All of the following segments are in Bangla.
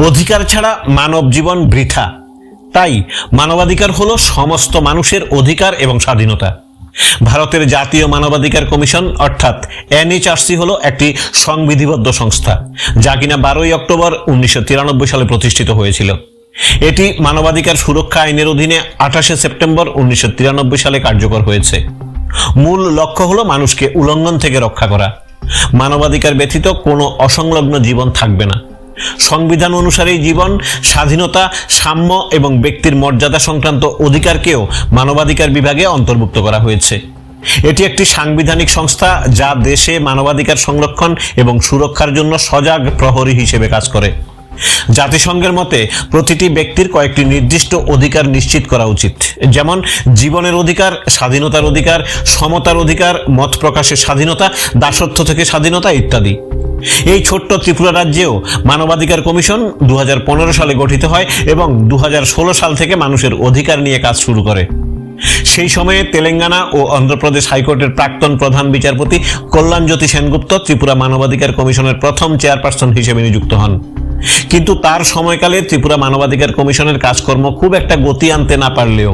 অধিকার ছাড়া মানব জীবন বৃথা। তাই মানবাধিকার হলো সমস্ত মানুষের অধিকার এবং স্বাধীনতা। ভারতের জাতীয় মানবাধিকার কমিশন, অর্থাৎ এনএইচআরসি, হলো একটি সংবিধিবদ্ধ সংস্থা, যা কিনা বারোই অক্টোবর উনিশশো তিরানব্বই সালে প্রতিষ্ঠিত হয়েছিল। এটি মানবাধিকার সুরক্ষা আইনের অধীনে আঠাশে সেপ্টেম্বর উনিশশো তিরানব্বই সালে কার্যকর হয়েছে। মূল লক্ষ্য হলো মানুষকে উল্লঙ্ঘন থেকে রক্ষা করা। মানবাধিকার ব্যতীত কোনো অসংলগ্ন জীবন থাকবে না। সংবিধান অনুসারে জীবন, স্বাধীনতা, সাম্য এবং ব্যক্তির মর্যাদা সংক্রান্ত অধিকারকেও মানবাধিকার বিভাগে অন্তর্ভুক্ত করা হয়েছে। এটি একটি সাংবিধানিক সংস্থা যা দেশে মানবাধিকার সংরক্ষণ এবং সুরক্ষার জন্য সজাগ প্রহরী হিসেবে কাজ করে। জাতিসংঘের মতে প্রতিটি ব্যক্তির কয়েকটি নির্দিষ্ট অধিকার নিশ্চিত করা উচিত। যেমন, জীবনের অধিকার, স্বাধীনতার অধিকার, সমতার অধিকার, মত প্রকাশের স্বাধীনতা, দাসত্ব থেকে স্বাধীনতা ইত্যাদি। এই ছোট্ট ত্রিপুরা রাজ্যেও মানবাধিকার কমিশন দু হাজার পনেরো সালে গঠিত হয় এবং দু হাজার ষোলো সাল থেকে মানুষের অধিকার নিয়ে কাজ শুরু করে। সেই সময়ে তেলেঙ্গানা ও অন্ধ্রপ্রদেশ হাইকোর্টের প্রাক্তন প্রধান বিচারপতি কল্যাণজ্যোতি সেনগুপ্ত ত্রিপুরা মানবাধিকার কমিশনের প্রথম চেয়ারপারসন হিসেবে নিযুক্ত হন। কিন্তু তার সময়কালে ত্রিপুরা মানবাধিকার কমিশনের কাজকর্ম খুব একটা গতি আনতে না পারলেও,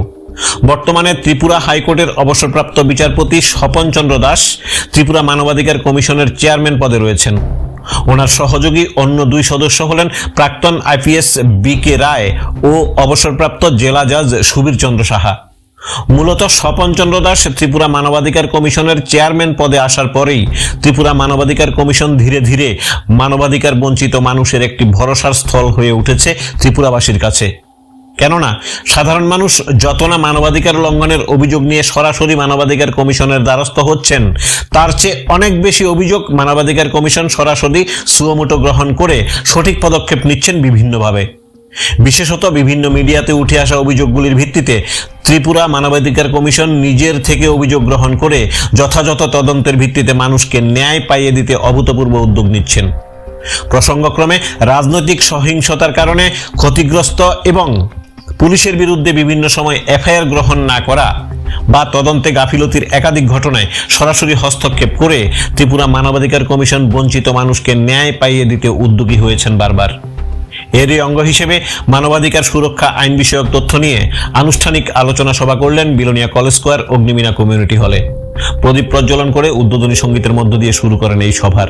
বর্তমানে ত্রিপুরা হাইকোর্টের অবসরপ্রাপ্ত বিচারপতি স্বপন চন্দ্র দাস ত্রিপুরা মানবাধিকার কমিশনের চেয়ারম্যান পদে রয়েছেন। ওনার সহযোগী অন্য দুই সদস্য হলেন প্রাক্তন আইপিএস বি কে রায় ও অবসরপ্রাপ্ত জেলা জাজ সুবীর চন্দ্র সাহা। মূলত স্বপন চন্দ্র দাস ত্রিপুরা মানবাধিকার কমিশনের চেয়ারম্যান পদে আসার পরেই ত্রিপুরা মানবাধিকার কমিশন ধীরে ধীরে মানবাধিকার বঞ্চিত মানুষের একটি ভরসার স্থল হয়ে উঠেছে ত্রিপুরাবাসীর কাছে। কেননা, সাধারণ মানুষ যত না মানবাধিকার লঙ্ঘনের অভিযোগ নিয়ে সরাসরি মানবাধিকার কমিশনের দ্বারস্থ হচ্ছেন, তার চেয়ে অনেক বেশি অভিযোগ মানবাধিকার কমিশন সরাসরি সুয়মোটো গ্রহণ করে সঠিক পদক্ষেপ নিচ্ছেন বিভিন্নভাবে। বিশেষত বিভিন্ন মিডিয়াতে উঠে আসা অভিযোগগুলির ভিত্তিতে ত্রিপুরা মানবাধিকার কমিশন নিজের থেকে অভিযোগ গ্রহণ করে যথাযথ তদন্তের ভিত্তিতে মানুষকে ন্যায় পাইয়ে দিতে অভূতপূর্ব উদ্যোগ নিচ্ছেন। প্রসঙ্গক্রমে রাজনৈতিক সহিংসতার কারণে ক্ষতিগ্রস্ত এবং পুলিশের বিরুদ্ধে বিভিন্ন সময় এফআইআর গ্রহণ না করা বা তদন্তে গাফিলতির একাধিক ঘটনায় সরাসরি হস্তক্ষেপ করে ত্রিপুরা মানবাধিকার কমিশন বঞ্চিত মানুষকে ন্যায় পাইয়ে দিতে উদ্যোগী হয়েছেন বারবার। এরই অঙ্গ হিসেবে মানবাধিকার সুরক্ষা আইন বিষয়ক তথ্য নিয়ে আনুষ্ঠানিক আলোচনা সভা করলেন বিলোনিয়া কলেজ স্কোয়ার অগ্নিমিনা কমিউনিটি হলে। প্রদীপ প্রজ্বলন করে উদ্বোধনী সঙ্গীতের মধ্য দিয়ে শুরু করেন এই সভার।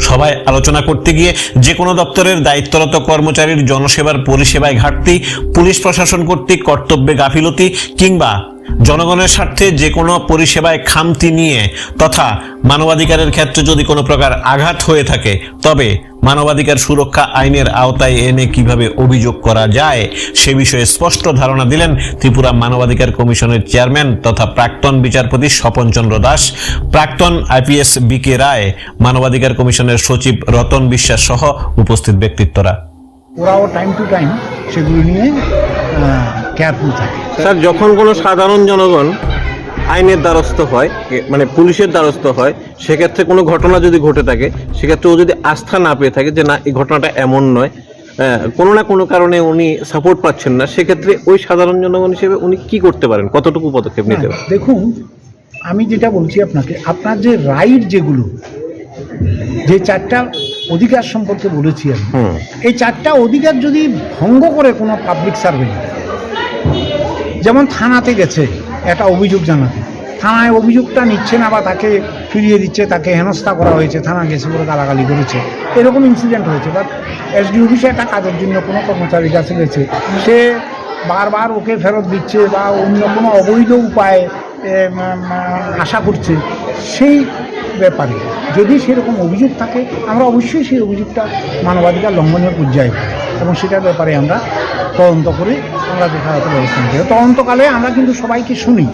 সভায় আলোচনা করতে গিয়ে যে কোনো দপ্তরের দায়িত্বরত কর্মচারীর জনসেবার পরিষেবায় ঘাটতি, পুলিশ প্রশাসন কর্তৃক কর্তব্যে গাফিলতি কিংবা জনগণের স্বার্থে যে কোনো পরিষেবায় খামতি নিয়ে তথা মানবাধিকারের ক্ষেত্রে যদি কোনো প্রকার আঘাত হয়ে থাকে, তবে মানবাধিকার সুরক্ষা আইনের আওতায় এনে কীভাবে অভিযোগ করা যায় সে বিষয়ে স্পষ্ট ধারণা দিলেন ত্রিপুরা মানবাধিকার কমিশনের চেয়ারম্যান তথা প্রাক্তন বিচারপতি স্বপন চন্দ্র দাস। প্রাক্তন আইপিএস বি কে রায় মানবাধিকার কমিশনের সচিব রতন বিশ্বাস সহ উপস্থিত ব্যক্তিত্বরা। ওরাও টাইম টু টাইম সেগুলো নিয়ে কেয়ারফুল থাকে। স্যার যখন কোনো সাধারণ জনগণ আইনের দ্বারস্থ হয় মানে পুলিশের দ্বারস্থ হয় সেক্ষেত্রে কোনো ঘটনা যদি ঘটে থাকে সেক্ষেত্রে ও যদি আস্থা না পেয়ে থাকে যে না এই ঘটনাটা এমন নয় কোনো না কোনো কারণে উনি সাপোর্ট পাচ্ছেন না সেক্ষেত্রে ওই সাধারণ জনগণ হিসেবে উনি কি করতে পারেন? কতটুকু পদক্ষেপ নিতে হ্যাঁ, পারেন? দেখুন আমি যেটা বলছি আপনাকে আপনার যে রাইট যেগুলো যে চারটা অধিকার সম্পর্কে বলেছি আমি এই চারটা অধিকার যদি ভঙ্গ করে কোনো পাবলিক সার্ভেন্ট যেমন থানাতে গেছে একটা অভিযোগ জানাতে থানায় অভিযোগটা নিচ্ছে না বা তাকে ফিরিয়ে দিচ্ছে, তাকে হেনস্থা করা হয়েছে থানা গেছে বলে গালাগালি করেছে। এরকম ইনসিডেন্ট হয়েছে বাট এসডি অফিসে একটা কাজের জন্য কোনো কর্মচারীর কাছে গেছে। সে বারবার ওকে ফেরত দিচ্ছে বা অন্য কোনো অবৈধ উপায়ে আশা করছে, সেই ব্যাপারে যদি সেরকম অভিযোগ থাকে, আমরা অবশ্যই সেই অভিযোগটা মানবাধিকার লঙ্ঘনের পর্যায়ে এবং সেটার ব্যাপারে আমরা তদন্ত করে আমরা যথাযথ ব্যবস্থা নিতে তদন্তকালে আমরা কিন্তু সবাইকে শুনি।